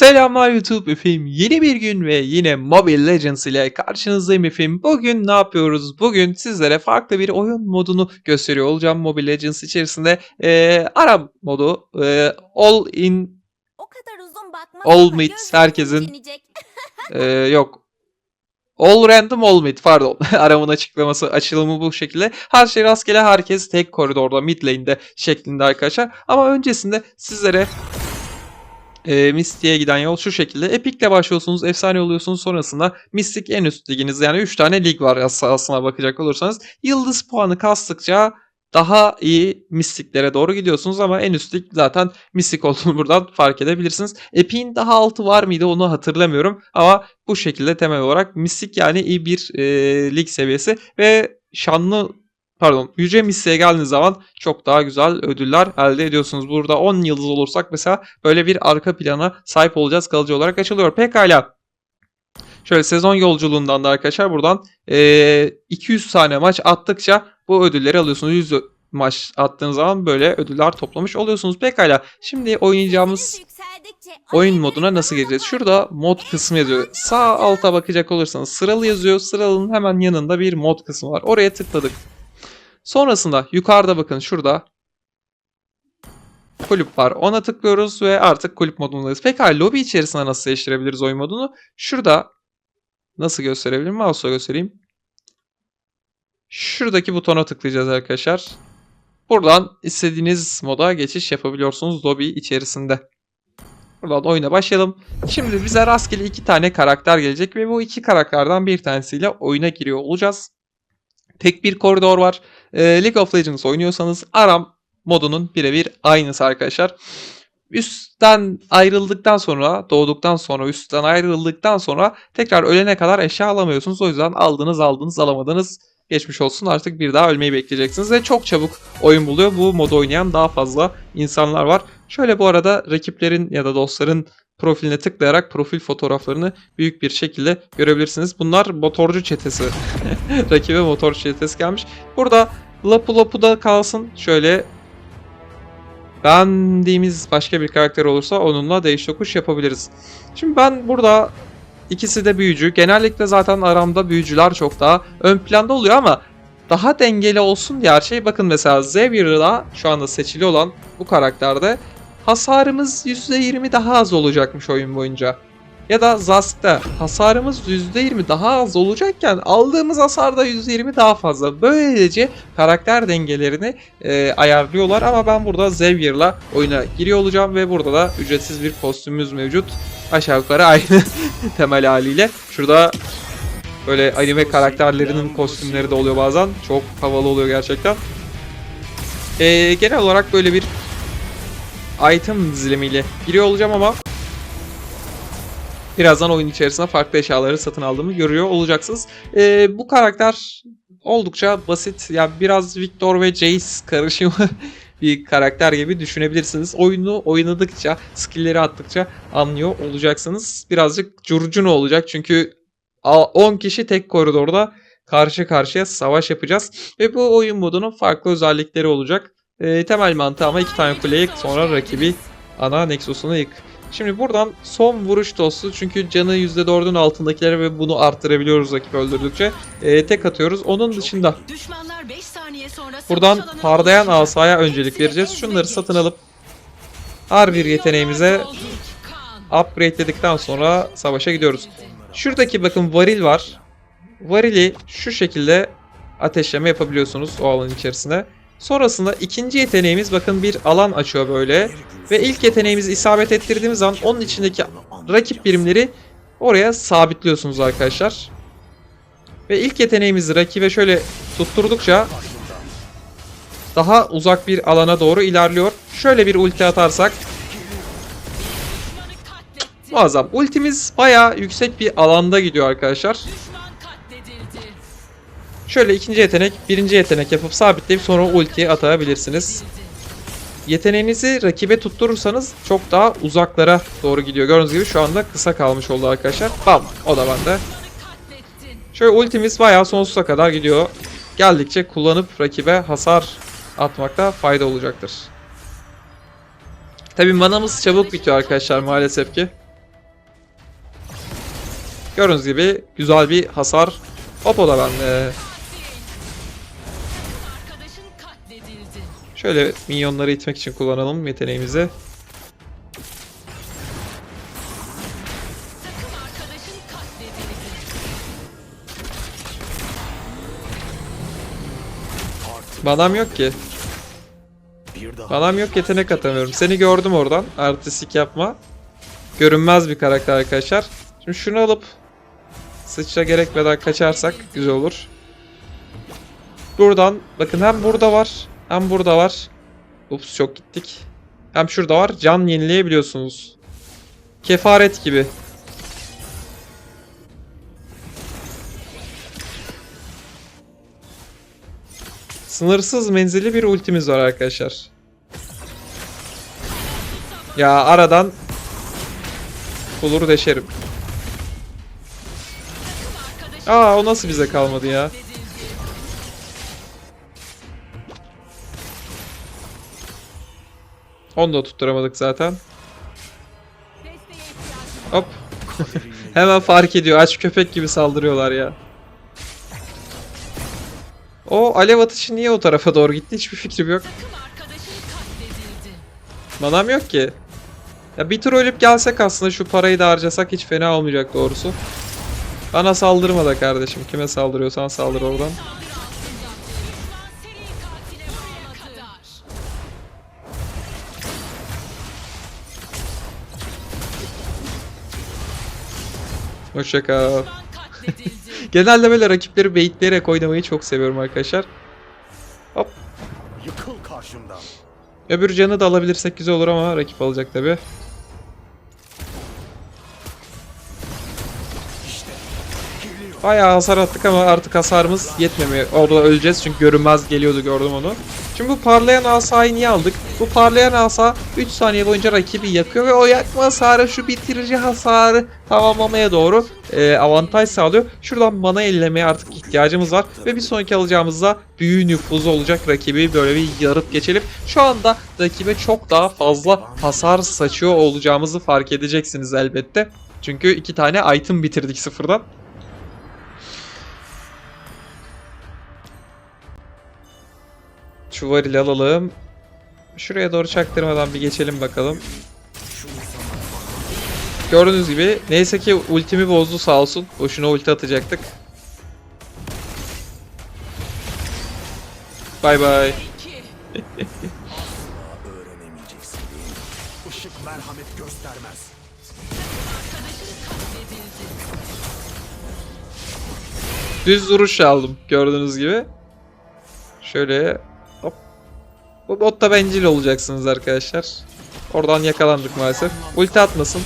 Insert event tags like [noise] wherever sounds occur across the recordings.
Selamlar YouTube efendim. Yeni bir gün ve yine Mobile Legends ile karşınızdayım efendim. Bugün ne yapıyoruz? Bugün sizlere farklı bir oyun modunu gösteriyor olacağım. Mobile Legends içerisinde eee ara modu, eee, all in, O kadar uzun. All gözlerim herkesin- eee, [laughs] yok. All random all mid pardon. [laughs] Aramın açıklaması açılımı bu şekilde. Her şey rastgele herkes tek koridorda mid lane'de şeklinde arkadaşlar. Ama öncesinde sizlere e, Mystic'e giden yol şu şekilde. Epic'le başlıyorsunuz, efsane oluyorsunuz. Sonrasında Mystic en üst liginiz. Yani 3 tane lig var as- aslına bakacak olursanız. Yıldız puanı kastıkça daha iyi Mystic'lere doğru gidiyorsunuz ama en üst lig zaten Mystic olduğunu [laughs] buradan fark edebilirsiniz. Epic'in daha altı var mıydı onu hatırlamıyorum ama bu şekilde temel olarak Mystic yani iyi bir e, lig seviyesi ve şanlı pardon Yüce Mystic'e geldiğiniz zaman çok daha güzel ödüller elde ediyorsunuz. Burada 10 yıldız olursak mesela böyle bir arka plana sahip olacağız kalıcı olarak açılıyor. Pekala. Şöyle sezon yolculuğundan da arkadaşlar buradan eee, 200 tane maç attıkça bu ödülleri alıyorsunuz. 100 ö- maç attığınız zaman böyle ödüller toplamış oluyorsunuz. Pekala. Şimdi oynayacağımız oyun moduna nasıl gireceğiz? da Şurada mod kısmı yazıyor. Sağ alta bakacak olursanız sıralı yazıyor. Sıralının hemen yanında bir mod kısmı var. Oraya tıkladık. Sonrasında yukarıda bakın şurada kulüp var. Ona tıklıyoruz ve artık kulüp modundayız. Pekala lobi içerisinde nasıl değiştirebiliriz oyun modunu? Şurada nasıl gösterebilirim? Mouse'la göstereyim. Şuradaki butona tıklayacağız arkadaşlar. Buradan istediğiniz moda geçiş yapabiliyorsunuz lobi içerisinde. Buradan oyuna başlayalım. Şimdi bize rastgele iki tane karakter gelecek ve bu iki karakterden bir tanesiyle oyuna giriyor olacağız. Tek bir koridor var. Ee, League of Legends oynuyorsanız Aram modunun birebir aynısı arkadaşlar. Üstten ayrıldıktan sonra, doğduktan sonra, üstten ayrıldıktan sonra tekrar ölene kadar eşya alamıyorsunuz. O yüzden aldınız aldınız alamadınız geçmiş olsun artık bir daha ölmeyi bekleyeceksiniz ve çok çabuk oyun buluyor. Bu modu oynayan daha fazla insanlar var. Şöyle bu arada rakiplerin ya da dostların profiline tıklayarak profil fotoğraflarını büyük bir şekilde görebilirsiniz. Bunlar motorcu çetesi. [laughs] Rakibe motorcu çetesi gelmiş. Burada Lapu Lapu da kalsın. Şöyle beğendiğimiz başka bir karakter olursa onunla değiş tokuş yapabiliriz. Şimdi ben burada ikisi de büyücü. Genellikle zaten aramda büyücüler çok daha ön planda oluyor ama daha dengeli olsun diye her şey. Bakın mesela Xavier'da şu anda seçili olan bu karakterde hasarımız %20 daha az olacakmış oyun boyunca. Ya da Zask'ta hasarımız %20 daha az olacakken aldığımız hasar da %20 daha fazla. Böylece karakter dengelerini e, ayarlıyorlar ama ben burada Xavier'la oyuna giriyor olacağım ve burada da ücretsiz bir kostümümüz mevcut. Aşağı yukarı aynı [laughs] temel haliyle. Şurada böyle anime karakterlerinin kostümleri de oluyor bazen. Çok havalı oluyor gerçekten. E, genel olarak böyle bir item dizilimiyle giriyor olacağım ama birazdan oyun içerisinde farklı eşyaları satın aldığımı görüyor olacaksınız. Ee, bu karakter oldukça basit. Yani biraz Victor ve Jace karışımı [laughs] bir karakter gibi düşünebilirsiniz. Oyunu oynadıkça, skill'leri attıkça anlıyor olacaksınız. Birazcık curcuna olacak çünkü a- 10 kişi tek koridorda karşı karşıya savaş yapacağız. Ve bu oyun modunun farklı özellikleri olacak. Ee, temel mantığı ama iki tane kule yık sonra rakibi ana Nexus'unu yık. Şimdi buradan son vuruş dostu çünkü canı %4'ün altındakilere ve bunu arttırabiliyoruz rakip öldürdükçe. Ee, tek atıyoruz. Onun dışında Düşmanlar 5 saniye sonra savaş buradan parlayan asaya öncelik vereceğiz. Şunları satın alıp her bir yeteneğimize upgradeledikten sonra savaşa gidiyoruz. Şuradaki bakın varil var. Varili şu şekilde ateşleme yapabiliyorsunuz o alanın içerisine. Sonrasında ikinci yeteneğimiz bakın bir alan açıyor böyle. Ve ilk yeteneğimizi isabet ettirdiğimiz zaman onun içindeki rakip birimleri oraya sabitliyorsunuz arkadaşlar. Ve ilk yeteneğimizi rakibe şöyle tutturdukça daha uzak bir alana doğru ilerliyor. Şöyle bir ulti atarsak muazzam. Ultimiz bayağı yüksek bir alanda gidiyor arkadaşlar. Şöyle ikinci yetenek, birinci yetenek yapıp sabitleyip sonra ultiyi atabilirsiniz. Yeteneğinizi rakibe tutturursanız çok daha uzaklara doğru gidiyor. Gördüğünüz gibi şu anda kısa kalmış oldu arkadaşlar. Bam! O da bende. Şöyle ultimiz bayağı sonsuza kadar gidiyor. Geldikçe kullanıp rakibe hasar atmakta fayda olacaktır. Tabi manamız çabuk bitiyor arkadaşlar maalesef ki. Gördüğünüz gibi güzel bir hasar. Hop o da bende. Şöyle minyonları itmek için kullanalım yeteneğimizi. Manam yok ki. Manam yok yetenek atamıyorum. Seni gördüm oradan. Artistik yapma. Görünmez bir karakter arkadaşlar. Şimdi şunu alıp sıçra gerekmeden kaçarsak güzel olur. Buradan bakın hem burada var hem burada var. Ups çok gittik. Hem şurada var. Can yenileyebiliyorsunuz. Kefaret gibi. Sınırsız menzili bir ultimiz var arkadaşlar. Ya aradan bulur deşerim. Aa o nasıl bize kalmadı ya? Onu da tutturamadık zaten. Hop. Hemen fark ediyor. Aç köpek gibi saldırıyorlar ya. O alev atışı niye o tarafa doğru gitti? Hiçbir fikrim yok. Manam yok ki. Ya bir tur ölüp gelsek aslında şu parayı da harcasak hiç fena olmayacak doğrusu. Bana saldırma da kardeşim. Kime saldırıyorsan saldır oradan. Hoşça kal. Düşman katledildi. Genelde böyle rakipleri baitleyerek oynamayı çok seviyorum arkadaşlar. yıkıl karşımdan. Öbür canı da alabilirsek güzel olur ama rakip alacak tabi. Bayağı hasar attık ama artık hasarımız yetmemiyor. Orada öleceğiz çünkü görünmez geliyordu gördüm onu. Şimdi bu parlayan asayı niye aldık? Bu parlayan asa 3 saniye boyunca rakibi yakıyor ve o yakma hasarı şu bitirici hasarı tamamlamaya doğru e, avantaj sağlıyor. Şuradan mana ellemeye artık ihtiyacımız var ve bir sonraki alacağımızda büyü nüfuzu olacak rakibi böyle bir yarıp geçelim. Şu anda rakibe çok daha fazla hasar saçıyor olacağımızı fark edeceksiniz elbette. Çünkü iki tane item bitirdik sıfırdan. Şu varili alalım. Şuraya doğru çaktırmadan bir geçelim bakalım. Gördüğünüz gibi neyse ki ultimi bozdu sağ olsun. Boşuna ulti atacaktık. Bay bay. [laughs] Düz vuruş aldım gördüğünüz gibi. Şöyle. Bu botta bencil olacaksınız arkadaşlar. Oradan yakalandık maalesef. Ulti atmasın.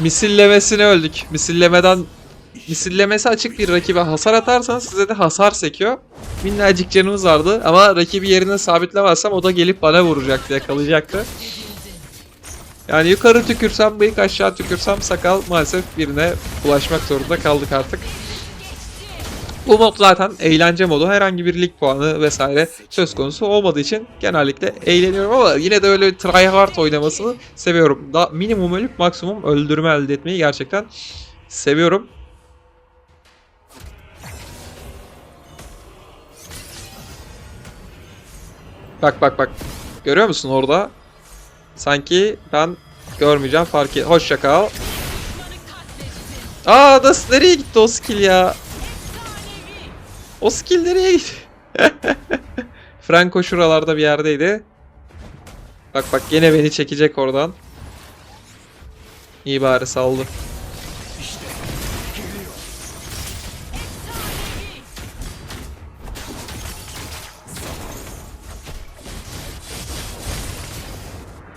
Misillemesine öldük. Misillemeden misillemesi açık bir rakibe hasar atarsanız size de hasar sekiyor. Minnacık canımız vardı ama rakibi yerine sabitlemezsem o da gelip bana vuracaktı, yakalayacaktı. Yani yukarı tükürsem bıyık aşağı tükürsem sakal maalesef birine ulaşmak zorunda kaldık artık. Bu mod zaten eğlence modu. Herhangi bir lig puanı vesaire söz konusu olmadığı için genellikle eğleniyorum ama yine de öyle tryhard oynamasını seviyorum. Da minimum ölüp maksimum öldürme elde etmeyi gerçekten seviyorum. Bak bak bak. Görüyor musun orada? Sanki ben görmeyeceğim fark et. Hoşça kal. Aa nasıl nereye gitti o skill ya? O skill nereye gitti? [laughs] Franco şuralarda bir yerdeydi. Bak bak gene beni çekecek oradan. İyi bari saldı.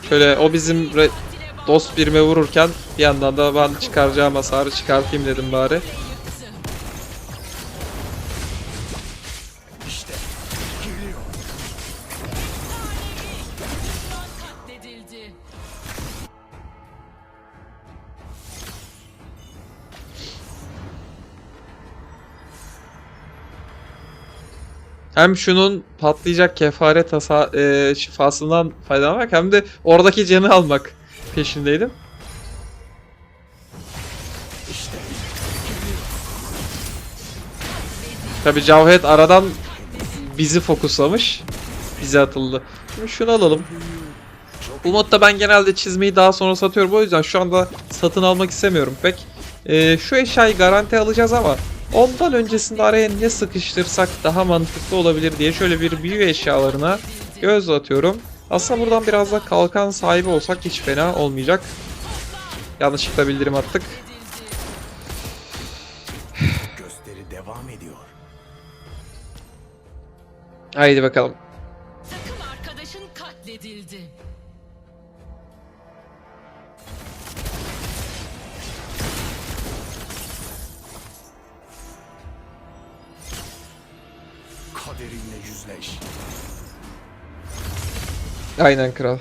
Şöyle o bizim dost birime vururken bir yandan da ben çıkaracağım hasarı çıkartayım dedim bari. Hem şunun patlayacak kefaret hasa- e, şifasından faydalanmak hem de oradaki canı almak. peşindeydim. Tabi Cavhet aradan bizi fokuslamış. Bize atıldı. Şimdi şunu alalım. Bu modda ben genelde çizmeyi daha sonra satıyorum. O yüzden şu anda satın almak istemiyorum pek. Ee, şu eşyayı garanti alacağız ama ondan öncesinde araya ne sıkıştırsak daha mantıklı olabilir diye şöyle bir büyü eşyalarına göz atıyorum. Aslında buradan biraz da kalkan sahibi olsak hiç fena olmayacak. Yanlışlıkla bildirim attık. gösteri devam ediyor. Haydi bakalım. Yüzleş. Aynen kral.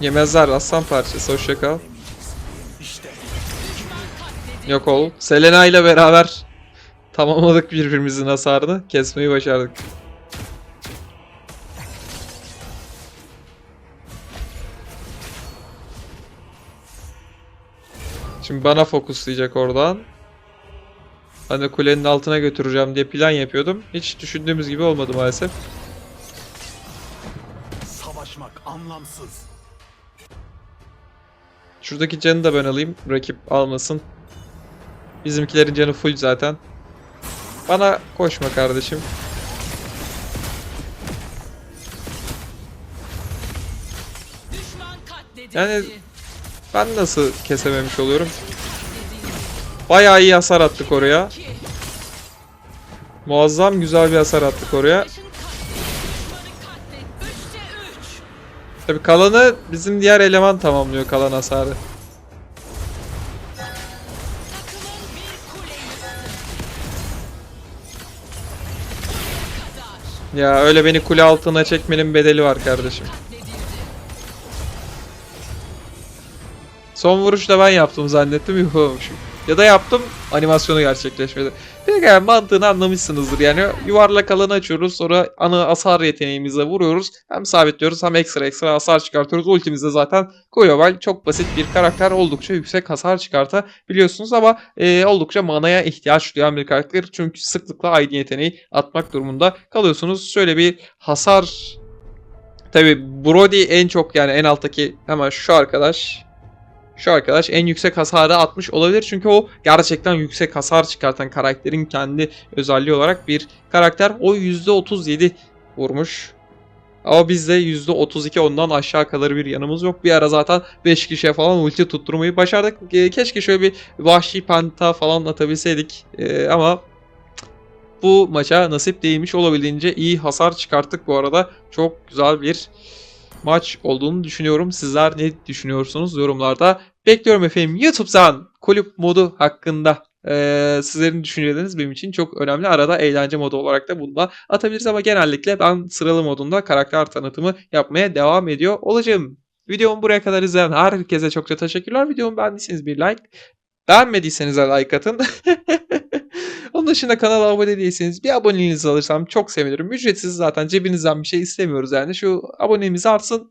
Yemezler aslan parçası hoşça kal. Yok ol. Selena ile beraber tamamladık birbirimizin hasarını. Kesmeyi başardık. Şimdi bana fokuslayacak oradan. Hani kulenin altına götüreceğim diye plan yapıyordum. Hiç düşündüğümüz gibi olmadı maalesef. savaşmak anlamsız. Şuradaki canı da ben alayım. Rakip almasın. Bizimkilerin canı full zaten. Bana koşma kardeşim. Düşman katledildi. Yani ben nasıl kesememiş oluyorum? Bayağı iyi hasar attık oraya. Muazzam güzel bir hasar attık oraya. Tabi kalanı bizim diğer eleman tamamlıyor kalan hasarı. Ya öyle beni kule altına çekmenin bedeli var kardeşim. Son vuruş da ben yaptım zannettim yapamamışım. Ya da yaptım animasyonu gerçekleşmedi. Bir yani mantığını anlamışsınızdır yani yuvarlak alanı açıyoruz sonra ana hasar yeteneğimizle vuruyoruz. Hem sabitliyoruz hem ekstra ekstra hasar çıkartıyoruz. Ultimizde zaten Koyoval çok basit bir karakter oldukça yüksek hasar çıkartabiliyorsunuz ama e, oldukça manaya ihtiyaç duyan bir karakter. Çünkü sıklıkla aynı yeteneği atmak durumunda kalıyorsunuz. Şöyle bir hasar Tabi Brody en çok yani en alttaki hemen şu arkadaş şu arkadaş en yüksek hasarı atmış olabilir. Çünkü o gerçekten yüksek hasar çıkartan karakterin kendi özelliği olarak bir karakter. O %37 vurmuş. Ama bizde %32 ondan aşağı kalır bir yanımız yok. Bir ara zaten 5 kişiye falan ulti tutturmayı başardık. E, Keşke şöyle bir vahşi penta falan atabilseydik. E, ama bu maça nasip değilmiş. Olabildiğince iyi hasar çıkarttık bu arada. Çok güzel bir maç olduğunu düşünüyorum. Sizler ne düşünüyorsunuz yorumlarda? Bekliyorum efendim. YouTube'dan kulüp modu hakkında eee, sizlerin düşünceleriniz benim için çok önemli. Arada eğlence modu olarak da bunu da atabiliriz ama genellikle ben sıralı modunda karakter tanıtımı yapmaya devam ediyor olacağım. Videomu buraya kadar izleyen herkese çokça teşekkürler. Videomu beğendiyseniz bir like, beğenmediyseniz de like atın. [laughs] Onun dışında kanala abone değilseniz bir aboneliğinizi alırsam çok sevinirim. Ücretsiz zaten cebinizden bir şey istemiyoruz yani. Şu abonemiz artsın.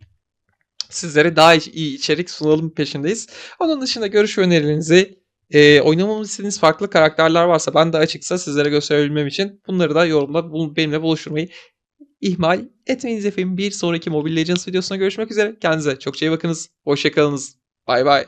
Sizlere daha iyi içerik sunalım peşindeyiz. Onun dışında görüş önerilerinizi e, oynamamı istediğiniz farklı karakterler varsa ben de açıksa sizlere gösterebilmem için bunları da yorumda benimle buluşturmayı ihmal etmeyiniz efendim. Bir sonraki Mobile Legends videosuna görüşmek üzere. Kendinize çok iyi bakınız. Hoşçakalınız. Bay bay.